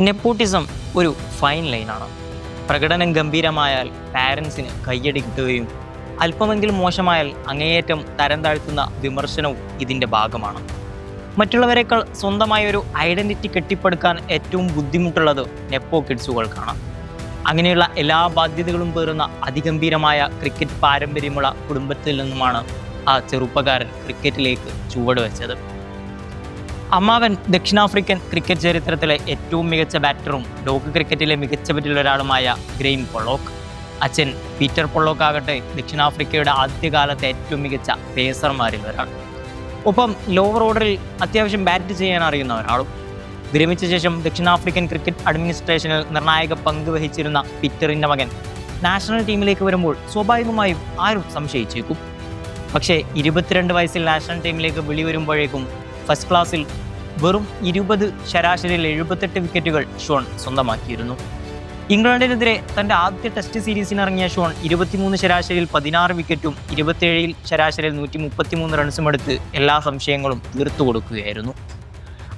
Nepotism ഒരു fine ലൈനാണ് പ്രകടനം ഗംഭീരമായാൽ പാരൻസിന് കയ്യടി കിട്ടുകയും അല്പമെങ്കിലും മോശമായാൽ അങ്ങേയറ്റം തരം താഴ്ത്തുന്ന വിമർശനവും ഇതിന്റെ ഭാഗമാണ്. മറ്റുള്ളവരെക്കാൾ സ്വന്തമായ ഒരു ഐഡന്റിറ്റി കെട്ടിപ്പടുക്കാൻ ഏറ്റവും ബുദ്ധിമുട്ടുള്ളത് നെപ്പോ കിഡ്സുകൾക്കാണ് അങ്ങനെയുള്ള എല്ലാ ബാധ്യതകളും പേറുന്ന അതിഗംഭീരമായ ക്രിക്കറ്റ് പാരമ്പര്യമുള്ള കുടുംബത്തിൽ നിന്നുമാണ് ആ ചെറുപ്പക്കാരൻ ക്രിക്കറ്റിലേക്ക് ചുവട് വെച്ചത്. അമ്മാവൻ ദക്ഷിണാഫ്രിക്കൻ ക്രിക്കറ്റ് ചരിത്രത്തിലെ ഏറ്റവും മികച്ച ബാറ്ററും ലോക ക്രിക്കറ്റിലെ മികച്ച പറ്റിയുള്ള ഒരാളുമായ ഗ്രെയിം പൊള്ളോക്ക്. അച്ഛൻ പീറ്റർ പൊള്ളോക്ക് ആകട്ടെ ദക്ഷിണാഫ്രിക്കയുടെ ആദ്യകാലത്തെ ഏറ്റവും മികച്ച പേസർമാരിൽ ഒരാൾ. ഒപ്പം ലോവർ ഓർഡറിൽ അത്യാവശ്യം ബാറ്റ് ചെയ്യാൻ അറിയുന്ന ഒരാളും. വിരമിച്ച ശേഷം ദക്ഷിണാഫ്രിക്കൻ ക്രിക്കറ്റ് അഡ്മിനിസ്ട്രേഷനിൽ നിർണായക പങ്ക് വഹിച്ചിരുന്ന പീറ്ററിന്റെ മകൻ നാഷണൽ ടീമിലേക്ക് വരുമ്പോൾ സ്വാഭാവികമായും ആരും സംശയിച്ചേക്കും. പക്ഷേ ഇരുപത്തിരണ്ട് വയസ്സിൽ നാഷണൽ ടീമിലേക്ക് വിളി വരുമ്പോഴേക്കും ഫസ്റ്റ് ക്ലാസ്സിൽ വെറും ഇരുപത് ശരാശരിയിൽ എഴുപത്തെട്ട് വിക്കറ്റുകൾ ഷോൺ സ്വന്തമാക്കിയിരുന്നു. ഇംഗ്ലണ്ടിനെതിരെ തന്റെ ആദ്യ ടെസ്റ്റ് സീരീസിന് ഇറങ്ങിയ ഷോൺ ഇരുപത്തിമൂന്ന് ശരാശരിയിൽ പതിനാറ് വിക്കറ്റും ഇരുപത്തിയേഴിൽ ശരാശരിയിൽ നൂറ്റി മുപ്പത്തിമൂന്ന് റൺസും എടുത്ത് എല്ലാ സംശയങ്ങളും തീർത്തു കൊടുക്കുകയായിരുന്നു.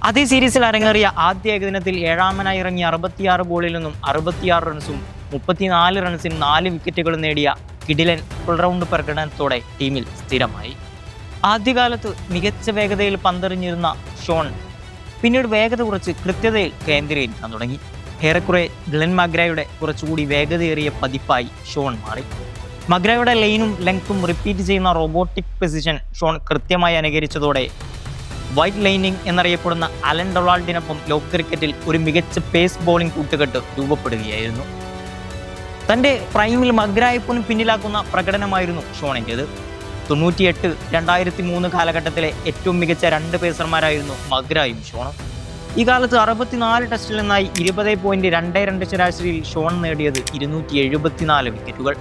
അതേ സീരീസിൽ അരങ്ങേറിയ ആദ്യ ഏകദിനത്തിൽ ഏഴാമനായി ഇറങ്ങിയ അറുപത്തിയാറ് ബോളിൽ നിന്നും അറുപത്തിയാറ് റൺസും മുപ്പത്തിനാല് റൺസിന് നാല് വിക്കറ്റുകളും നേടിയ കിഡിലൻ ഫുൾ റൗണ്ട് പ്രകടനത്തോടെ ടീമിൽ സ്ഥിരമായി. ആദ്യകാലത്ത് മികച്ച വേഗതയിൽ പന്തെറിഞ്ഞിരുന്ന ഷോൺ പിന്നീട് വേഗത കുറച്ച് കൃത്യതയിൽ കേന്ദ്രീകരിക്കാൻ തുടങ്ങി. ഏറെക്കുറെ ഗ്ലെൻ മഗ്രയുടെ കുറച്ചുകൂടി വേഗതയേറിയ പതിപ്പായി ഷോൺ മാറി. മഗ്രയുടെ ലൈനും ലെങ്ത്തും റിപ്പീറ്റ് ചെയ്യുന്ന റോബോട്ടിക് പൊസിഷൻ ഷോൺ കൃത്യമായി അനുകരിച്ചതോടെ വൈറ്റ് ലൈനിങ് എന്നറിയപ്പെടുന്ന അലൻ ഡൊണാൾഡിനൊപ്പം ലോക ക്രിക്കറ്റിൽ ഒരു മികച്ച പേസ് ബോളിംഗ് കൂട്ടുകെട്ട് രൂപപ്പെടുകയായിരുന്നു. തന്റെ പ്രൈമിൽ മഗ്രായപ്പനും പിന്നിലാക്കുന്ന പ്രകടനമായിരുന്നു ഷോണിന്റേത്. തൊണ്ണൂറ്റിയെട്ട് രണ്ടായിരത്തി മൂന്ന് കാലഘട്ടത്തിലെ ഏറ്റവും മികച്ച രണ്ട് പേസർമാരായിരുന്നു മഗ്രയും ഷോണും. ഈ കാലത്ത് അറുപത്തിനാല് ടെസ്റ്റിൽ നിന്നായി ഇരുപത് പോയിന്റ് രണ്ട് രണ്ട് ശരാശരിയിൽ ഷോൺ നേടിയത് ഇരുന്നൂറ്റി എഴുപത്തിനാല് വിക്കറ്റുകൾ.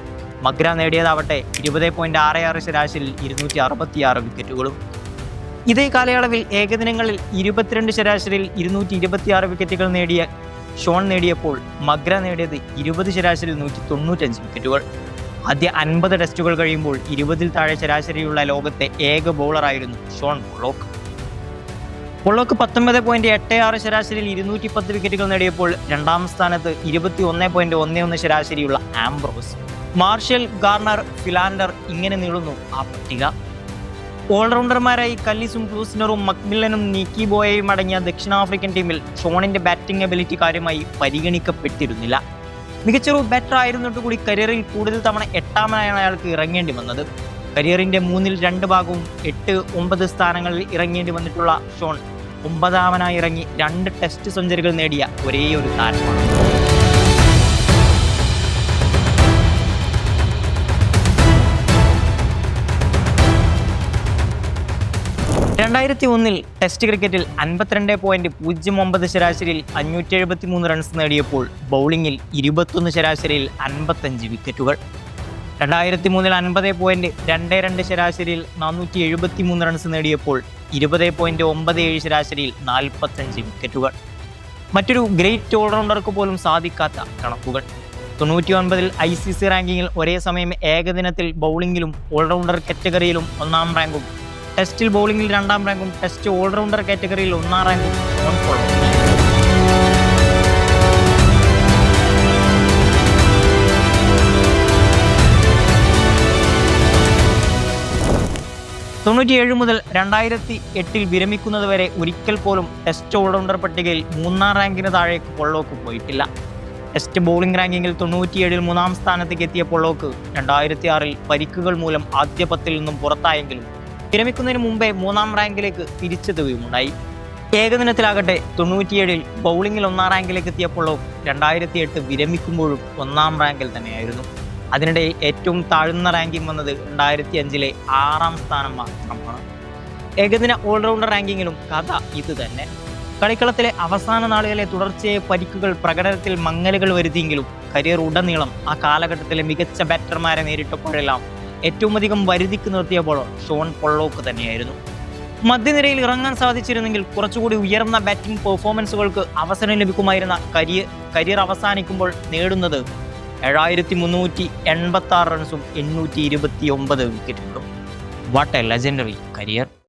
മഗ്ര നേടിയതാവട്ടെ ഇരുപത് പോയിന്റ് ആറ് ആറ് ശരാശരിയിൽ ഇരുന്നൂറ്റി അറുപത്തിയാറ് വിക്കറ്റുകളും. ഇതേ കാലയളവിൽ ഏകദിനങ്ങളിൽ ഇരുപത്തിരണ്ട് ശരാശരിയിൽ ഇരുന്നൂറ്റി ഇരുപത്തിയാറ് വിക്കറ്റുകൾ നേടിയ ഷോൺ നേടിയപ്പോൾ മഗ്ര നേടിയത് ഇരുപത് ശരാശരി നൂറ്റി തൊണ്ണൂറ്റഞ്ച് വിക്കറ്റുകൾ. ആദ്യ അൻപത് ടെസ്റ്റുകൾ കഴിയുമ്പോൾ ഇരുപതിൽ താഴെ ശരാശരിയുള്ള ലോകത്തെ ഏക ബൗളറായിരുന്നു ഷോൺ പൊളോക്ക്. പൊള്ളോക്ക് പത്തൊമ്പത് പോയിന്റ് എട്ട് ആറ് ശരാശരിയിൽ ഇരുന്നൂറ്റി പത്ത് വിക്കറ്റുകൾ നേടിയപ്പോൾ രണ്ടാം സ്ഥാനത്ത് ഇരുപത്തി ഒന്ന് പോയിന്റ് ഒന്ന് ഒന്ന് ശരാശരിയുള്ള ആംബ്രോസ്. മാർഷൽ ഗാർണർ ഫിലാൻഡർ ഇങ്ങനെ നീളുന്നു ആ പട്ടിക. ഓൾറൗണ്ടർമാരായി കല്ലിസും ക്ലൂസിനറും മക്മില്ലനും നീക്കി ബോയയും അടങ്ങിയ ദക്ഷിണാഫ്രിക്കൻ ടീമിൽ ഷോണിന്റെ ബാറ്റിംഗ് എബിലിറ്റി കാര്യമായി പരിഗണിക്കപ്പെട്ടിരുന്നില്ല. മികച്ചൊരു ബാറ്റർ ആയിരുന്നിട്ട് കൂടി കരിയറിൽ കൂടുതൽ തവണ എട്ടാമനായാണ് അയാൾക്ക് ഇറങ്ങേണ്ടി വന്നത്. കരിയറിന്റെ മൂന്നിൽ രണ്ട് ഭാഗവും എട്ട് ഒമ്പത് സ്ഥാനങ്ങളിൽ ഇറങ്ങേണ്ടി വന്നിട്ടുള്ള ഷോൺ ഒമ്പതാമനായി ഇറങ്ങി രണ്ട് ടെസ്റ്റ് സെഞ്ചുറികൾ നേടിയ ഒരേ ഒരു താരമാണ്. രണ്ടായിരത്തി ഒന്നിൽ ടെസ്റ്റ് ക്രിക്കറ്റിൽ അൻപത്തിരണ്ട് പോയിന്റ് പൂജ്യം ഒമ്പത് ശരാശരിയിൽ അഞ്ഞൂറ്റി എഴുപത്തി മൂന്ന് റൺസ് നേടിയപ്പോൾ ബൗളിംഗിൽ ഇരുപത്തൊന്ന് ശരാശരിയിൽ അൻപത്തഞ്ച് വിക്കറ്റുകൾ രണ്ടായിരത്തി മൂന്നിൽ അൻപത് പോയിന്റ് രണ്ട് രണ്ട് ശരാശരിയിൽ നാനൂറ്റി എഴുപത്തി മൂന്ന് റൺസ് നേടിയപ്പോൾ ഇരുപത് പോയിന്റ് ഒമ്പത് ഏഴ് ശരാശരിയിൽ നാൽപ്പത്തഞ്ച് വിക്കറ്റുകൾ മറ്റൊരു ഗ്രേറ്റ് ഓൾറൗണ്ടർക്ക് പോലും സാധിക്കാത്ത കണക്കുകൾ. തൊണ്ണൂറ്റി ഒൻപതിൽ ഐ സി സി റാങ്കിങ്ങിൽ ഒരേ സമയം ഏകദിനത്തിൽ ബൗളിംഗിലും ഓൾറൗണ്ടർ കാറ്റഗറിയിലും ഒന്നാം റാങ്കും ടെസ്റ്റിൽ ബൗളിംഗിൽ രണ്ടാം റാങ്കും ടെസ്റ്റ് ഓൾറൗണ്ടർ കാറ്റഗറിയിൽ ഒന്നാം റാങ്കും തൊണ്ണൂറ്റിയേഴ് മുതൽ രണ്ടായിരത്തി എട്ടിൽ വിരമിക്കുന്നതുവരെ ഒരിക്കൽ പോലും ടെസ്റ്റ് ഓൾറൗണ്ടർ പട്ടികയിൽ മൂന്നാം റാങ്കിന് താഴേക്ക് പൊള്ളോക്ക് പോയിട്ടില്ല. ടെസ്റ്റ് ബോളിംഗ് റാങ്കിങ്ങിൽ തൊണ്ണൂറ്റിയേഴിൽ മൂന്നാം സ്ഥാനത്തേക്ക് എത്തിയ പൊള്ളോക്ക് രണ്ടായിരത്തി ആറിൽ പരിക്കുകൾ മൂലം ആദ്യ പത്തിൽ നിന്നും പുറത്തായെങ്കിലും വിരമിക്കുന്നതിന് മുമ്പേ മൂന്നാം റാങ്കിലേക്ക് തിരിച്ചെത്തുകയുമുണ്ടായി ഏകദിനത്തിലാകട്ടെ തൊണ്ണൂറ്റിയേഴിൽ ബൗളിംഗിൽ ഒന്നാം റാങ്കിലേക്ക് എത്തിയപ്പോഴും രണ്ടായിരത്തി എട്ട് വിരമിക്കുമ്പോഴും ഒന്നാം റാങ്കിൽ തന്നെയായിരുന്നു. അതിനിടെ ഏറ്റവും താഴ്ന്ന റാങ്കിംഗ് വന്നത് രണ്ടായിരത്തി അഞ്ചിലെ ആറാം സ്ഥാനം മാത്രമാണ്. ഏകദിന ഓൾറൗണ്ടർ റാങ്കിങ്ങിലും കഥ ഇത് തന്നെ. കളിക്കളത്തിലെ അവസാന നാളുകളിലെ തുടർച്ചയായ പരിക്കുകൾ പ്രകടനത്തിൽ മങ്ങലുകൾ വരുത്തിയെങ്കിലും കരിയർ ഉടനീളം ആ കാലഘട്ടത്തിലെ മികച്ച ബാറ്റർമാരെ നേരിട്ടപ്പോഴെല്ലാം ഏറ്റവും അധികം വരുതിക്ക് നിർത്തിയപ്പോൾ ഷോൺ പൊള്ളോക്ക് തന്നെയായിരുന്നു. മധ്യനിരയിൽ ഇറങ്ങാൻ സാധിച്ചിരുന്നെങ്കിൽ കുറച്ചുകൂടി ഉയർന്ന ബാറ്റിംഗ് പെർഫോമൻസുകൾക്ക് അവസരം ലഭിക്കുമായിരുന്ന കരിയർ കരിയർ അവസാനിക്കുമ്പോൾ നേടുന്നത് ഏഴായിരത്തി മുന്നൂറ്റി എൺപത്തി ആറ് റൺസും എണ്ണൂറ്റി ഇരുപത്തി ഒമ്പത് വിക്കറ്റുകളും. What a legendary career.